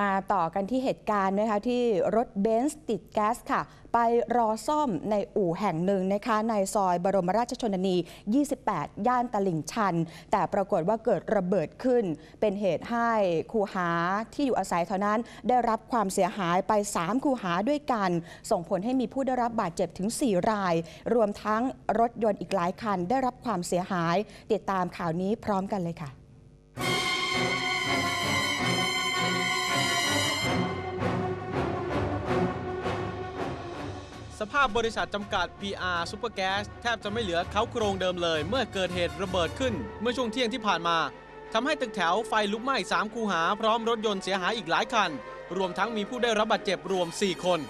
มาต่อกันที่เหตุการณ์นะคะที่รถเบนซ์ติดแก๊สค่ะ ไปรอซ่อมในอู่แห่งหนึ่งนะคะในซอยบรมราชชนนี 28 ย่านตลิ่งชัน แต่ปรากฏว่าเกิดระเบิดขึ้น เป็นเหตุให้คูหาที่อยู่อาศัยเท่านั้น ได้รับความเสียหายไป 3 คูหาด้วยกัน ส่งผลให้มีผู้ได้รับบาดเจ็บถึง 4 ราย รวมทั้งรถยนต์อีกหลายคันได้รับความเสียหาย ติดตามข่าวนี้พร้อมกันเลยค่ะ สภาพบริษัทจำกัด PR Super Gas แทบจะไม่เหลือเขาโครงเดิมเลย เมื่อเกิดเหตุระเบิดขึ้น เมื่อช่วงเที่ยงที่ผ่านมาทำให้ตึกแถวไฟลุกไหม้ 3 คูหา พร้อมรถยนต์เสียหายอีกหลายคัน รวมทั้งมีผู้ได้รับบาดเจ็บรวม 4 คน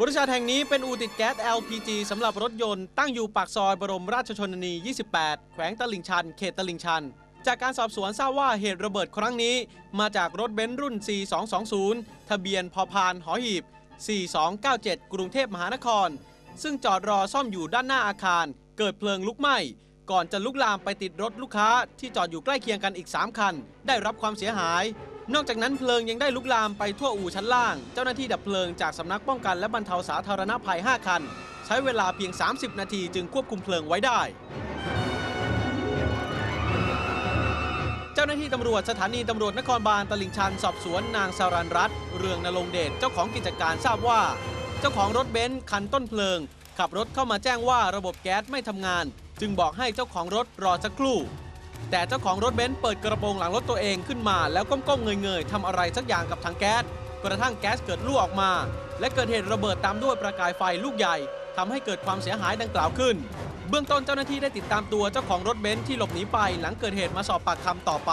บริษัทแห่งนี้เป็นอู่ติดแก๊ส LPG สำหรับรถยนต์ตั้งอยู่ปากซอยบรมราชชนนี 28 แขวงตลิ่งชัน เขตตลิ่งชัน จากการสอบสวนทราบว่าเหตุระเบิดครั้งนี้ มาจากรถเบนซ์รุ่น C220 ทะเบียนพอพานหอหีบ 4297 กรุงเทพมหานคร ซึ่งจอดรอซ่อมอยู่ด้านหน้าอาคาร เกิดเพลิงลุกไหม้ ก่อนจะลุกลามไปติดรถลูกค้าที่จอดอยู่ใกล้เคียงกันอีก 3 คัน ได้รับความเสียหาย นอกจากนั้นเพลิงยังได้ลุกลามไปทั่วอู่ชั้นล่าง เจ้าหน้าที่ดับเพลิงจากสำนักป้องกันและบรรเทาสาธารณภัย 5 คัน ใช้เวลาเพียง 30 นาทีจึงควบคุมเพลิงไว้ได้าหน้าที่ตำรวจสถานีตำรวจนครบาลตลิ่งชันสอบสวนนางสารันรัตน์เรืองนรงเดชเจ้าของกิจการทราบว่า เจ้าของรถเบนซ์คันต้นเพลิง ขับรถเข้ามาแจ้งว่าระบบแก๊สไม่ทำงาน จึงบอกให้เจ้าของรถรอสักครู่ แต่เจ้าของรถเบนซ์เปิดกระโปรงหลังรถตัวเองขึ้นมา แล้วก้มๆเงยๆทำอะไรสักอย่างกับถังแก๊สกระทั่งแก๊สเกิดรั่วออกมา และเกิดเหตุระเบิดตามด้วยประกายไฟลูกใหญ่ทำให้เกิดความเสียหายดังกล่าวขึ้น เบื้องต้นเจ้าหน้าที่ได้ติดตามตัวเจ้าของรถเบนซ์ที่หลบหนีไปหลังเกิดเหตุมาสอบปากคำต่อไป